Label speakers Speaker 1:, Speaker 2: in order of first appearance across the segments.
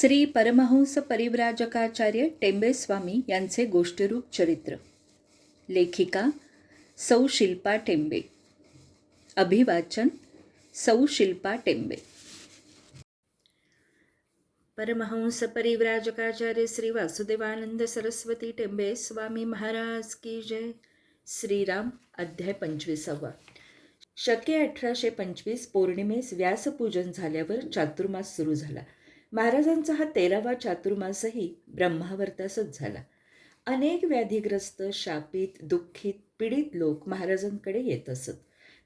Speaker 1: श्री परमहंस परिव्राजकाचार्य टेंबेस्वामी यांचे गोष्टीरूप चरित्र. लेखिका सौ शिल्पा टेंबे. अभिवाचन सौ शिल्पा टेंबे. परमहंस परिव्राजकाचार्य श्री वासुदेवानंद सरस्वती टेंबे स्वामी महाराज की जय. श्रीराम अध्याय पंचवीसावा. शके अठराशे पंचवीस पौर्णिमेस व्यासपूजन झाल्यावर चातुर्मास सुरू झाला. महाराजांचा हा तेरावा चातुर्मासही ब्रह्मावर्तासच झाला. अनेक व्याधीग्रस्त शापित दुःखित पीडित लोक महाराजांकडे येत असत.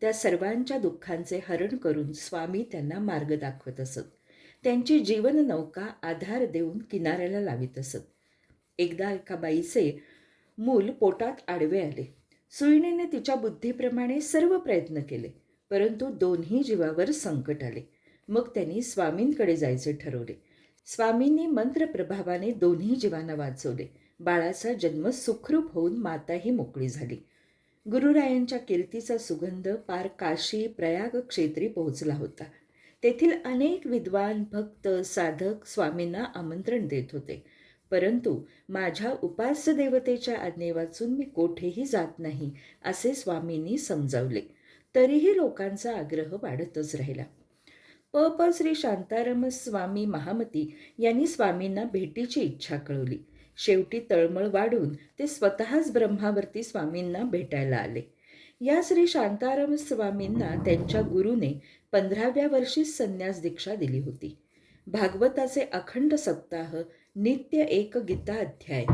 Speaker 1: त्या सर्वांच्या दुःखांचे हरण करून स्वामी त्यांना मार्ग दाखवत असत. त्यांची जीवन नौका आधार देऊन किनाऱ्याला लावित असत. एकदा एका बाईचे मूल पोटात आडवे आले. सुईणीने तिच्या बुद्धीप्रमाणे सर्व प्रयत्न केले परंतु दोन्ही जीवावर संकट आले. मग त्यांनी स्वामींकडे जायचे ठरवले. स्वामींनी मंत्रप्रभावाने दोन्ही जीवांना वाचवले. बाळाचा जन्म सुखरूप होऊन माताही मोकळी झाली. गुरुरायांच्या कीर्तीचा सुगंध पार काशी प्रयाग क्षेत्री पोहोचला होता. तेथील अनेक विद्वान भक्त साधक स्वामींना आमंत्रण देत होते. परंतु माझ्या उपास्य देवतेच्या आज्ञे वाचून मी कोठेही जात नाही असे स्वामींनी समजावले. तरीही लोकांचा आग्रह वाढतच राहिला. अप श्री शांताराम स्वामी महामती यांनी स्वामींना भेटीची इच्छा कळवली. शेवटी तळमळ वाढून ते स्वतःच ब्रह्मावरती स्वामींना भेटायला आले. या श्री शांताराम स्वामींना त्यांच्या गुरुने पंधराव्या वर्षी संन्यास दीक्षा दिली होती. भागवताचे अखंड सप्ताह नित्य एक गीता अध्याय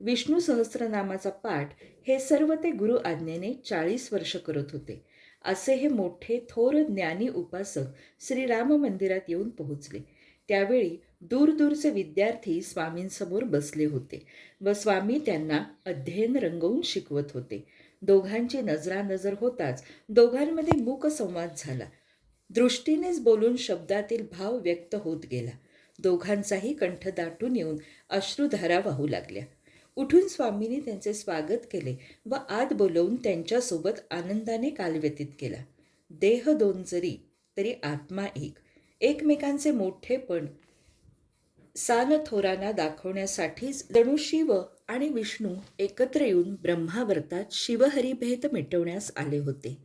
Speaker 1: विष्णू सहस्रनामाचा पाठ हे सर्व ते गुरु आज्ञेने चाळीस वर्ष करत होते. असे हे मोठे थोर ज्ञानी उपासक श्रीराम मंदिरात येऊन पोहोचले. त्यावेळी दूरदूरचे विद्यार्थी स्वामींसमोर बसले होते व स्वामी त्यांना अध्ययन रंगवून शिकवत होते. दोघांची नजरानजर होताच दोघांमध्ये मूक संवाद झाला. दृष्टीनेच बोलून शब्दातील भाव व्यक्त होत गेला. दोघांचाही कंठ दाटून येऊन अश्रुधारा वाहू लागल्या. उठून स्वामींनी त्यांचे स्वागत केले व आत बोलवून त्यांच्यासोबत आनंदाने काल व्यतीत केला. देह दोन जरी तरी आत्मा एक. एकमेकांचे मोठेपण सान थोरांना दाखवण्यासाठीच जणू शिव आणि विष्णू एकत्र येऊन ब्रह्मावर्तात शिवहरिभेद मिटवण्यास आले होते.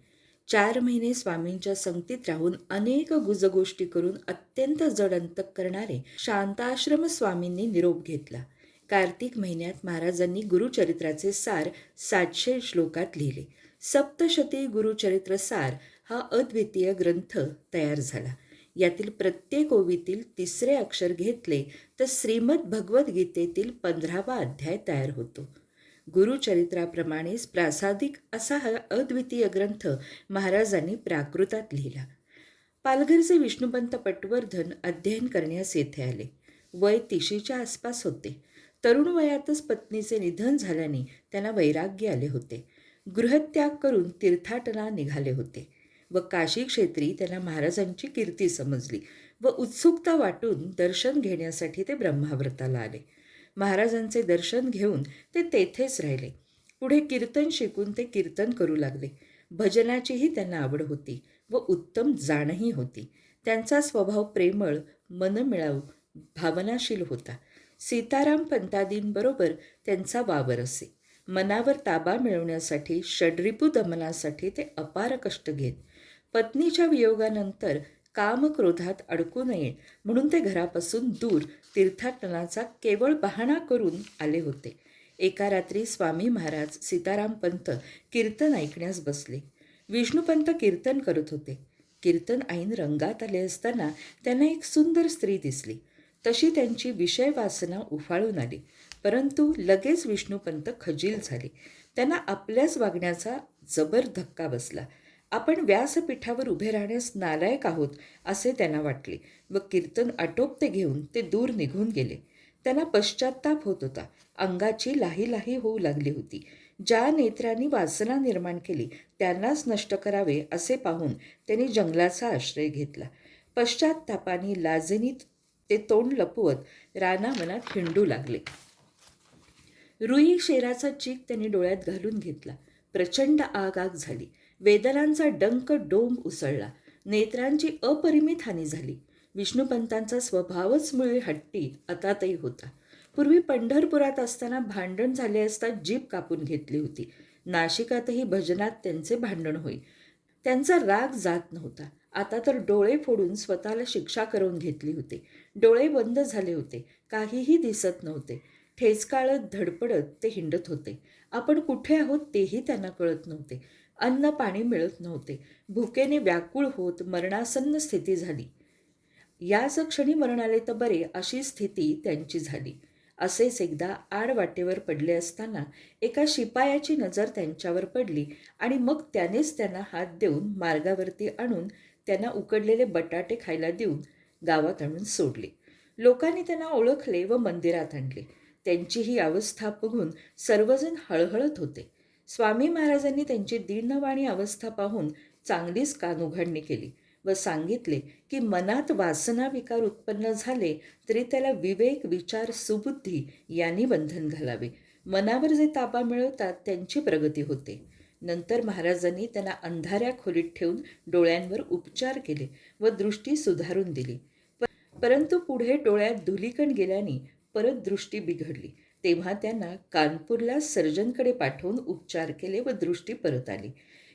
Speaker 1: चार महिने स्वामींच्या संगतीत राहून अनेक गुजगोष्टी करून अत्यंत जड अंतक करणारे शांताश्रम स्वामींनी निरोप घेतला. कार्तिक महिन्यात महाराजांनी गुरुचरित्राचे सार सातशे श्लोकात लिहिले. सप्तशती गुरुचरित्र सार हा अद्वितीय ग्रंथ तयार झाला. यातील प्रत्येक ओवीतील तिसरे अक्षर घेतले तर श्रीमद भगवद्गीतेतील पंधरावा अध्याय तयार होतो. गुरुचरित्राप्रमाणेच प्रासादिक असा हा अद्वितीय ग्रंथ महाराजांनी प्राकृतात लिहिला. पालघरचे विष्णुपंत पटवर्धन अध्ययन करण्यास येथे आले. वय तिशीच्या आसपास होते. तरुण वयातच पत्नीचे निधन झाल्याने त्यांना वैराग्य आले होते. गृहत्याग करून तीर्थाटना निघाले होते व काशी क्षेत्री त्यांना महाराजांची कीर्ती समजली व उत्सुकता वाटून दर्शन घेण्यासाठी ते ब्रह्माव्रताला आले. महाराजांचे दर्शन घेऊन ते तेथेच राहिले. पुढे कीर्तन शिकून ते कीर्तन करू लागले. भजनाचीही त्यांना आवड होती व उत्तम जाणही होती. त्यांचा स्वभाव प्रेमळ मनमिळाऊ भावनाशील होता. सीताराम पंतादींबरोबर त्यांचा वावर असे. मनावर ताबा मिळवण्यासाठी षड्रिपू दमनासाठी ते अपार कष्ट घेत. पत्नीच्या वियोगानंतर कामक्रोधात अडकू नये म्हणून ते घरापासून दूर तीर्थाटनाचा केवळ बहाणा करून आले होते. एका रात्री स्वामी महाराज सीताराम पंत कीर्तन ऐकण्यास बसले. विष्णुपंत कीर्तन करत होते. कीर्तन ऐन रंगात आले असताना त्यांना एक सुंदर स्त्री दिसली. तशी त्यांची विषय वासना उफाळून आली. परंतु लगेच विष्णुपंत खजील झाले. त्यांना आपल्याच वागण्याचा जबर धक्का बसला. आपण व्यासपीठावर उभे राहण्यास नालायक आहोत असे त्यांना वाटले व कीर्तन आटोपते घेऊन ते दूर निघून गेले. त्यांना पश्चाताप होत होता. अंगाची लाही लाही होऊ लागली होती. ज्या नेत्रांनी वासना निर्माण केली त्यांनाच नष्ट करावे असे पाहून त्यांनी जंगलाचा आश्रय घेतला. पश्चातापाने लाजेनीत ते तोंड लपवत रानामनात हिंडू लागले. रुई शेराचा चीक त्यांनी डोळ्यात घालून घेतला. प्रचंड आग आग झाली. वेदनांचा डंक डोंब उसळला. नेत्रांची अपरिमित हानी झाली. विष्णुपंतांचा स्वभावच मुळे हट्टी अतातही होता. पूर्वी पंढरपुरात असताना भांडण झाले असता जीप कापून घेतली होती. नाशिकातही भजनात त्यांचे भांडण होई. त्यांचा राग जात नव्हता. आता तर डोळे फोडून स्वतःला शिक्षा करून घेतली होती. डोळे बंद झाले होते. काहीही दिसत नव्हते. ठेचकाळत धडपडत ते हिंडत होते. आपण कुठे आहोत तेही त्यांना कळत नव्हते. अन्न पाणी मिळत नव्हते. भुकेने व्याकुळ होत मरणासन्न स्थिती झाली. याच क्षणी मरण आले तर बरे अशी स्थिती त्यांची झाली. असेच एकदा आडवाटेवर पडले असताना एका शिपायाची नजर त्यांच्यावर पडली आणि मग त्यानेच त्यांना हात देऊन मार्गावरती आणून त्यांना उकडलेले बटाटे खायला देऊन गावात आणून सोडले. लोकांनी त्यांना ओळखले व मंदिरात आणले. त्यांची ही अवस्था बघून सर्वजण हळहळत होते. स्वामी महाराजांनी त्यांची दीर्णवाणी अवस्था पाहून चांगलीच कानउघडणी केली व सांगितले की मनात वासना विकार उत्पन्न झाले तरी त्याला विवेक विचार सुबुद्धी यांनी बंधन घालावे. मनावर जे ताबा मिळवतात त्यांची प्रगती होते. नंतर महाराजांनी त्यांना अंधाऱ्या खोलीत ठेवून डोळ्यांवर उपचार केले व दृष्टी सुधारून दिली. परंतु पुढे डोळ्यात धुलीकण गेल्याने परत दृष्टी बिघडली. तेव्हा त्यांना कानपूरला सर्जनकडे पाठवून उपचार केले व दृष्टी परत आली.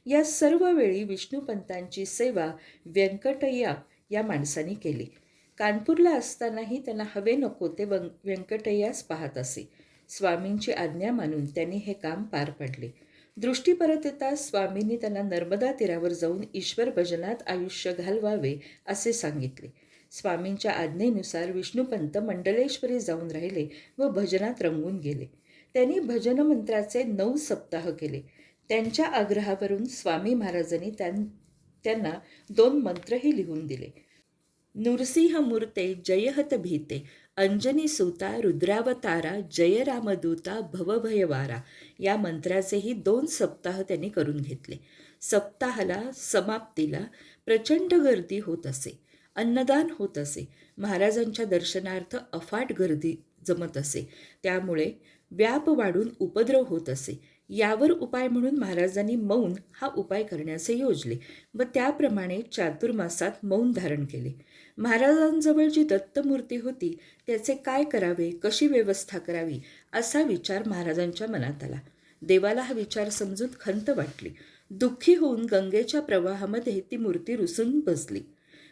Speaker 1: या सर्व वेळी विष्णुपंतांची सेवा व्यंकटय्या या माणसाने केली. कानपूरला असतानाही त्यांना हवे नको ते व्यंकटय्यास पाहत असे. स्वामींची आज्ञा मानून त्यांनी हे काम पार पडले. दृष्टी परत येताच स्वामींनी त्यांना नर्मदा तीरावर जाऊन ईश्वर भजनात आयुष्य घालवावे असे सांगितले. स्वामींच्या आज्ञेनुसार विष्णुपंत मंडलेश्वरी जाऊन राहिले व भजनात रंगून गेले. त्यांनी भजन मंत्राचे नऊ सप्ताह केले. त्यांच्या आग्रहावरून स्वामी महाराजांनी त्यां त्यांना दोन मंत्रही लिहून दिले. नृसिंह मूर्ते जयहत भीते अंजनी सुता रुद्रावतारा जयरामदूता भवभयवारा या मंत्राचेही दोन सप्ताह त्यांनी करून घेतले. सप्ताहाला समाप्तीला प्रचंड गर्दी होत असे अन्नदान होत असे महाराजांच्या दर्शनार्थ अफाट गर्दी जमत असे त्यामुळे व्याप वाढून उपद्रव होत असे यावर उपाय म्हणून महाराजांनी मौन हा उपाय करण्याचे योजले व त्याप्रमाणे चातुर्मासात मौन धारण केले. महाराजांजवळ जी दत्तमूर्ती होती त्याचे काय करावे कशी व्यवस्था करावी असा विचार महाराजांच्या मनात आला. देवाला हा विचार समजून खंत वाटली. दुःखी होऊन गंगेच्या प्रवाहामध्ये ती मूर्ती रुसून बसली.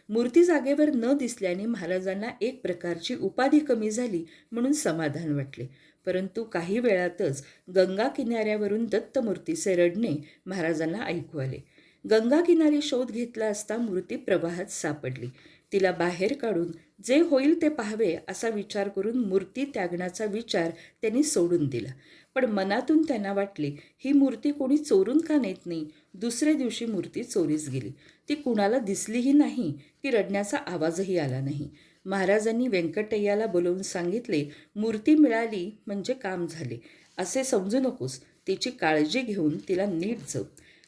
Speaker 1: मूर्ती जागेवर न दिसल्याने महाराजांना एक प्रकारची उपाधी कमी झाली म्हणून समाधान वाटले. परंतु काही वेळातच गंगा किनाऱ्यावरून दत्तमूर्तीचे रडणे महाराजांना ऐकू आले. गंगा किनारी शोध घेतला असता मूर्ती प्रवाहात सापडली. तिला बाहेर काढून जे होईल ते पाहावे असा विचार करून मूर्ती त्यागण्याचा विचार त्यांनी सोडून दिला. पण मनातून त्यांना वाटले ही मूर्ती कोणी चोरून का नेत नाही? दुसऱ्या दिवशी मूर्ती चोरीस गेली. ती कुणाला दिसलीही नाही की रडण्याचा आवाजही आला नाही. महाराजांनी व्यंकटय्याला बोलवून सांगितले मूर्ती मिळाली म्हणजे काम झाले. असे समजू नकोस. तिची काळजी घेऊन तिला नीट जप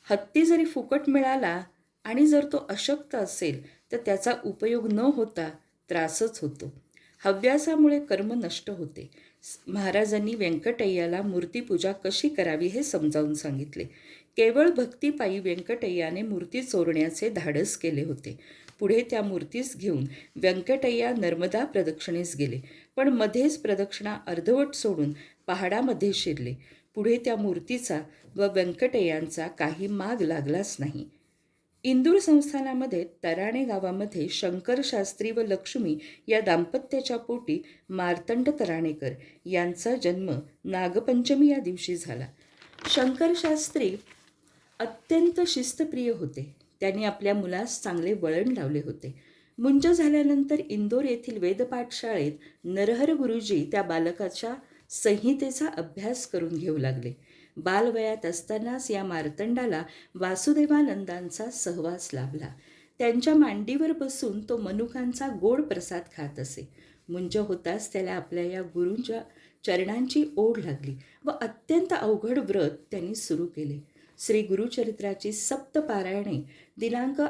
Speaker 1: हत्ती जरी फुकट मिळाला आणि जर तो अशक्त असेल तर त्याचा उपयोग न होता त्रासच होतो. हव्यासामुळे कर्म नष्ट होते. महाराजांनी व्यंकटय्याला मूर्तीपूजा कशी करावी हे समजावून सांगितले. केवळ भक्तिपायी व्यंकटय्याने मूर्ती चोरण्याचे धाडस केले होते. पुढे त्या मूर्तीस घेऊन व्यंकटय्या नर्मदा प्रदक्षिणेस गेले. पण मध्येच प्रदक्षिणा अर्धवट सोडून पहाडामध्ये शिरले. पुढे त्या मूर्तीचा व व्यंकटेयांचा काही माग लागलाच नाही. इंदूर संस्थानामध्ये तराणे गावामध्ये शंकर शास्त्री व लक्ष्मी या दाम्पत्याच्या पोटी मार्तंड तराणेकर यांचा जन्म नागपंचमी या दिवशी झाला. शंकर शास्त्री अत्यंत शिस्तप्रिय होते. त्यांनी आपल्या मुलास चांगले वळण लावले होते. मुंज झाल्यानंतर इंदोर येथील वेदपाठशाळेत नरहर गुरुजी त्या बालकाच्या संहितेचा अभ्यास करून घेऊ लागले. बालवयात असतानाच या मार्तंडाला वासुदेवानंदांचा सहवास लाभला. त्यांच्या मांडीवर बसून तो मनुकांचा गोड प्रसाद खात असे. मुंज होताच त्याला आपल्या या गुरूंच्या चरणांची ओढ लागली व अत्यंत अवघड व्रत त्यांनी सुरू केले. श्री गुरुचरित्राची सप्तपारायणे दिनांक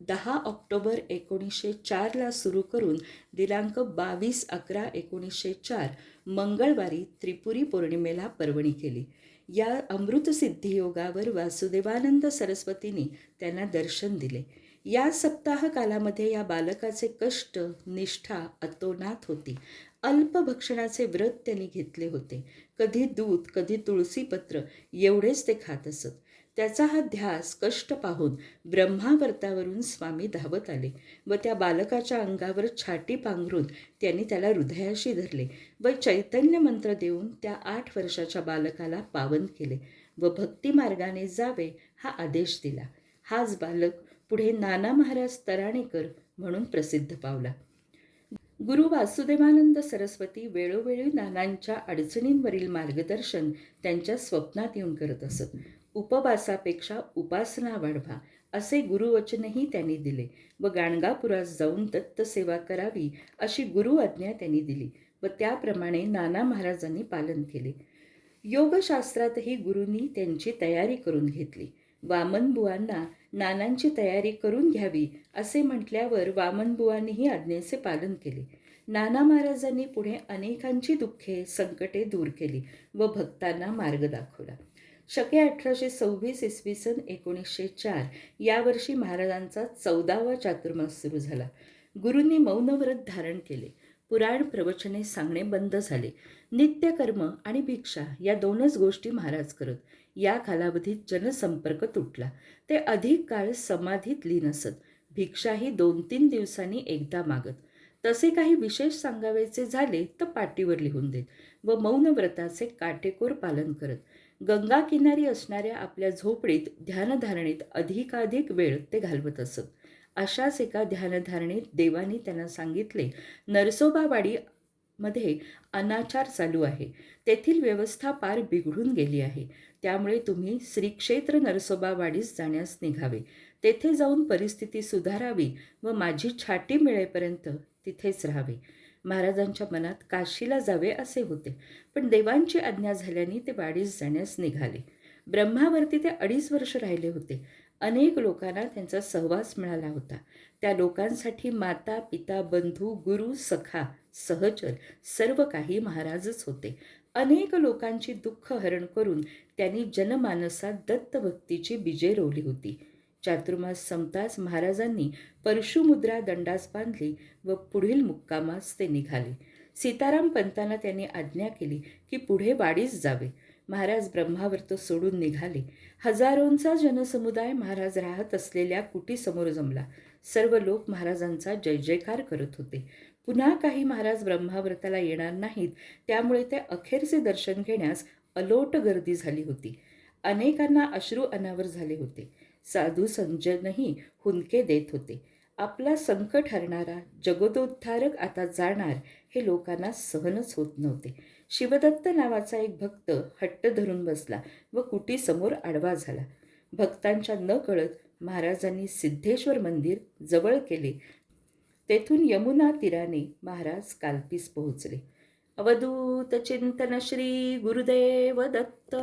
Speaker 1: दहा ऑक्टोबर एकोणीसशे चारला सुरू करून दिनांक बावीस अकरा एकोणीसशे चार मंगळवारी त्रिपुरी पौर्णिमेला पर्वणी केली. या अमृतसिद्धी योगावर वासुदेवानंद सरस्वतीने त्यांना दर्शन दिले. या सप्ताह कालामध्ये या बालकाचे कष्ट निष्ठा अतोनात होती. अल्प भक्षणाचे व्रत त्यांनी घेतले होते. कधी दूध कधी तुळसीपत्र एवढेच ते खात असत. त्याचा हा ध्यास कष्ट पाहून ब्रह्मावर्तावरून स्वामी धावत आले व त्या बालकाच्या अंगावर छाटी पांघरून त्यांनी त्याला हृदयाशी धरले व चैतन्य मंत्र देऊन त्या आठ वर्षाच्या बालकाला पावन केले व भक्तिमार्गाने जावे हा आदेश दिला. हाच बालक पुढे नाना महाराज तराणेकर म्हणून प्रसिद्ध पावला. गुरु वासुदेवानंद सरस्वती वेळोवेळी नानांच्या अडचणींवरील मार्गदर्शन त्यांच्या स्वप्नात येऊन करत असत. उपवासापेक्षा उपासना वाढवा असे गुरुवचनही त्यांनी दिले व गाणगापुरात जाऊन दत्तसेवा करावी अशी गुरु आज्ञा त्यांनी दिली व त्याप्रमाणे नाना महाराजांनी पालन केले. योगशास्त्रातही गुरूंनी त्यांची तयारी करून घेतली. वामनबुवांना नानांची तयारी करून घ्यावी असे म्हटल्यावर वामनबुवांनीही आज्ञेचे पालन केले. नाना महाराजांनी पुढे अनेकांची दुःखे संकटे दूर केली व भक्तांना मार्ग दाखवला. शके अठराशे सव्वीस इसवी सन एकोणीसशे चार यावर्षी महाराजांचा चौदावा चातुर्मास सुरू झाला. गुरूंनी मौनव्रत धारण केले. पुराण प्रवचने सांगणे बंद झाले. नित्यकर्म आणि भिक्षा या दोनच गोष्टी महाराज करत या कालावधीत जनसंपर्क तुटला. ते अधिक काळ समाधीत लीन असत. भिक्षाही दोन तीन दिवसांनी एकदा मागत. तसे काही विशेष सांगावेचे झाले तर पाटीवर लिहून देत व मौनव्रताचे काटेकोर पालन करत. गंगा किनारी असणाऱ्या आपल्या झोपडीत ध्यानधारणेत अधिकाधिक वेळ ते घालवत असत. अशाच एका ध्यानधारणेत देवानी त्यांना सांगितले नरसोबावाडी मध्ये अनाचार चालू आहे. तेथील व्यवस्था पार बिघडून गेली आहे. त्यामुळे तुम्ही श्री क्षेत्र नरसोबावाडीस जाण्यास निघावे. तेथे जाऊन परिस्थिती सुधारावी व माझी छाटी मिळेपर्यंत तिथेच राहावे. महाराजांच्या मनात काशीला जावे असे होते. पण देवांची आज्ञा झाल्याने ते वाडीस जाण्यास निघाले. ब्रह्मावरती ते अडीच वर्ष राहिले होते. अनेक लोकांना त्यांचा सहवास मिळाला होता. त्या लोकांसाठी माता पिता बंधू गुरु सखा सहचर सर्व काही महाराजच होते. अनेक लोकांची दुःख हरण करून त्यांनी जनमानसात दत्तभक्तीची बीजे रोवली होती. चातुर्मास संपताच महाराजांनी परशुमुद्रा दंडास बांधली व पुढील मुक्कामास ते निघाले. सीताराम पंतांना त्यांनी आज्ञा केली की पुढे वाडीस जावे. महाराज ब्रह्मावर्त सोडून निघाले. हजारोंचा जनसमुदाय महाराज राहत असलेल्या कुटीसमोर जमला. सर्व लोक महाराजांचा जय जयकार करत होते. पुन्हा काही महाराज ब्रह्माव्रताला येणार नाहीत त्यामुळे ते अखेरचे दर्शन घेण्यास अलोट गर्दी झाली होती. अनेकांना अश्रू अनावर झाले होते. साधू संजनही हुंदके देत होते. आपला संकट हरणारा जगदोद्धारक आता जाणार हे लोकांना सहनच होत नव्हते. शिवदत्त नावाचा एक भक्त हट्ट धरून बसला व कुटीसमोर आडवा झाला. भक्तांच्या न कळत महाराजांनी सिद्धेश्वर मंदिर जवळ केले. तेथून यमुना तीराने महाराज कालपीस पोहोचले. अवधूत चिंतन श्री गुरुदेव दत्त!